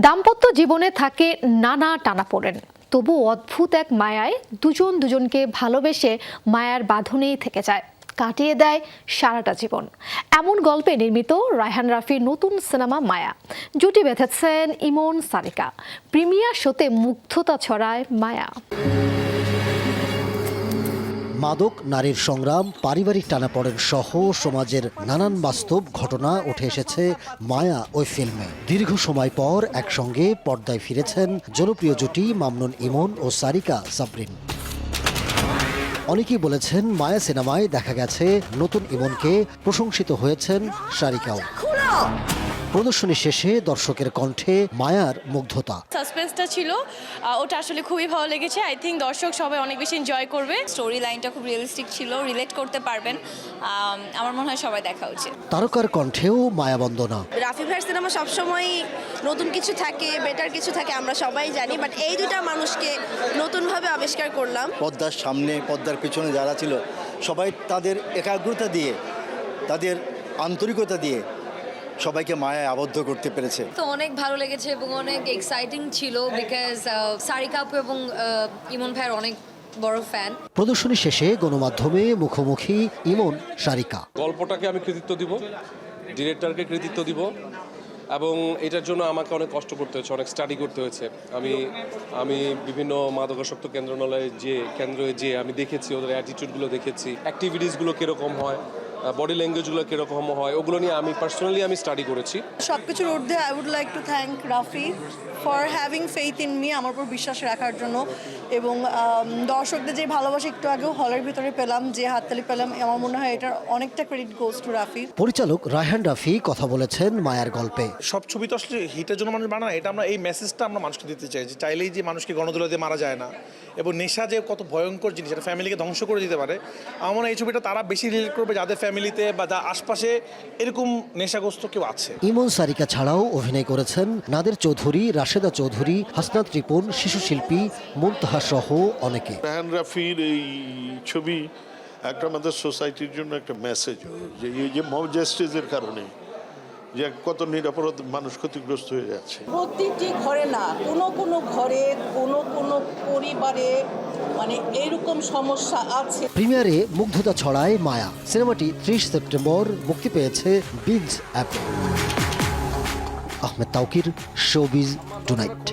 দাম্পত্য জীবনে থাকে নানা টানাপোড়েন। তবু অদ্ভুত এক মায়ায় দুজন দুজনকে ভালোবেসে মায়ার বাঁধনেই থেকে যায়, কাটিয়ে দেয় সারাটা জীবন। এমন গল্পে নির্মিত রায়হান রাফির নতুন সিনেমা মায়া। জুটি বেঁধেছেন ইমন সারিকা প্রিমিয়ার শোতে মুগ্ধতা ছড়ায় মায়া। মাদক, নারীর সংগ্রাম, পারিবারিক টানাপড়েন সহ সমাজের নানান বাস্তব ঘটনা উঠে এসেছে মায়া ওই ফিল্মে। দীর্ঘ সময় পর একসঙ্গে পর্দায় ফিরেছেন জনপ্রিয় জুটি মামনুন ইমন ও সারিকা সাবরিন। অনেকেই বলেছেন, মায়া সিনেমায় দেখা গেছে নতুন ইমনকে প্রশংসিত হয়েছেন সারিকাও। প্রদর্শনী শেষে দর্শকের কণ্ঠে মায়ার মুগ্ধতা। সাসপেন্সটা ছিল ওটা আসলে খুবই ভালো লেগেছে। আই থিঙ্ক দর্শক সবাই অনেক বেশি এনজয় করবে। স্টোরি লাইনটা খুব রিয়েলিস্টিক ছিল রিলেট করতে পারবেন। আমার মনে হয় সবাই দেখা উচিত। তারকার কণ্ঠেও মায়াবন্দনা। রাফি ভাইয়ের সিনেমা সবসময় নতুন কিছু থাকে বেটার কিছু থাকে আমরা সবাই জানি বাট এই দুটা মানুষকে নতুনভাবে আবিষ্কার করলাম। পদ্মার সামনে পদ্মার পিছনে যারা ছিল সবাই তাদের একাগ্রতা দিয়ে তাদের আন্তরিকতা দিয়ে সবাইকে মায়ায় আবদ্ধ করতে পেরেছে। তো অনেক ভালো লেগেছে এবং অনেক এক্সাইটিং ছিল বিকজ সারিকা আপু এবং ইমন ভাইয়ের অনেক বড় ফ্যান প্রদর্শনী শেষে গণমাধ্যমে মুখোমুখি ইমন সারিকা গল্পটাকে আমি কৃতিত্ব দিব ডিরেক্টরকে কৃতিত্ব দিব এবং এটার জন্য আমাকে অনেক কষ্ট করতে হয়েছে অনেক স্টাডি করতে হয়েছে। আমি আমি বিভিন্ন মাদকাসক্ত কেন্দ্রনালয়ে যে কেন্দ্রে যে আমি দেখেছি ওদের অ্যাটিটিউডগুলো দেখেছি অ্যাক্টিভিটিসগুলো কীরকম হয় বডি ল্যাঙ্গুয়েজগুলো কীরকম হয় ওগুলো নিয়ে আমি পার্সোনালি আমি স্টাডি করেছি। সব কিছুর ঊর্ধ্বে I would like to thank Rafi for having faith in me আমার উপর বিশ্বাস রাখার জন্য। এবং দর্শকদের যে ভালোবাসা একটু আগেও হলের ভিতরে পেলাম যে হাততালি পেলাম আমার মনে হয় এটার অনেকটা ক্রেডিট গোজ টু রাফি। পরিচালক রায়হান রাফি কথা বলেছেন মায়ার গল্পে। সব ছবি তো আসলে হিটের জন্য মানুষ বানায় এটা আমরা এই মেসেজটা আমরা মানুষকে দিতে চাই যে চাইলেই যে মানুষকে গণদোলা দিয়ে মারা যায় না। এবং নেশা যে কত ভয়ঙ্কর জিনিস এটা ফ্যামিলিকে ধ্বংস করে দিতে পারে। আমার মনে হয় এই ছবিটা তারা বেশি রিলেট করবে যাদের ফ্যামিলিতে বা যা আশপাশে এরকম নেশাগ্রস্ত কেউ আছে? ইমন সারিকা ছাড়াও অভিনয় করেছেন নাদের চৌধুরী রাশেদা চৌধুরী হাসনাত রিপন শিশু শিল্পী মুনতাহা সহ অনেকে। রাহান রাফির এই ছবি একটা আমাদের সোসাইটির জন্য একটা মেসেজ যে এই যে মব জাস্টিসের কারণে যে কত নিরাপরাধ মানুষ ক্ষতিগ্রস্ত হয়ে যাচ্ছে। প্রতিটি ঘরে না কোনো কোনো ঘরে কোনো পরিবারে মানে এরকম সমস্যা আছে। প্রিমিয়ারে মুগ্ধতা ছড়ায় মায়া। সিনেমাটি ত্রিশ সেপ্টেম্বর মুক্তি পেয়েছে বিজ অ্যাপ আহমেদ তাউকির শোবিজ টুনাইট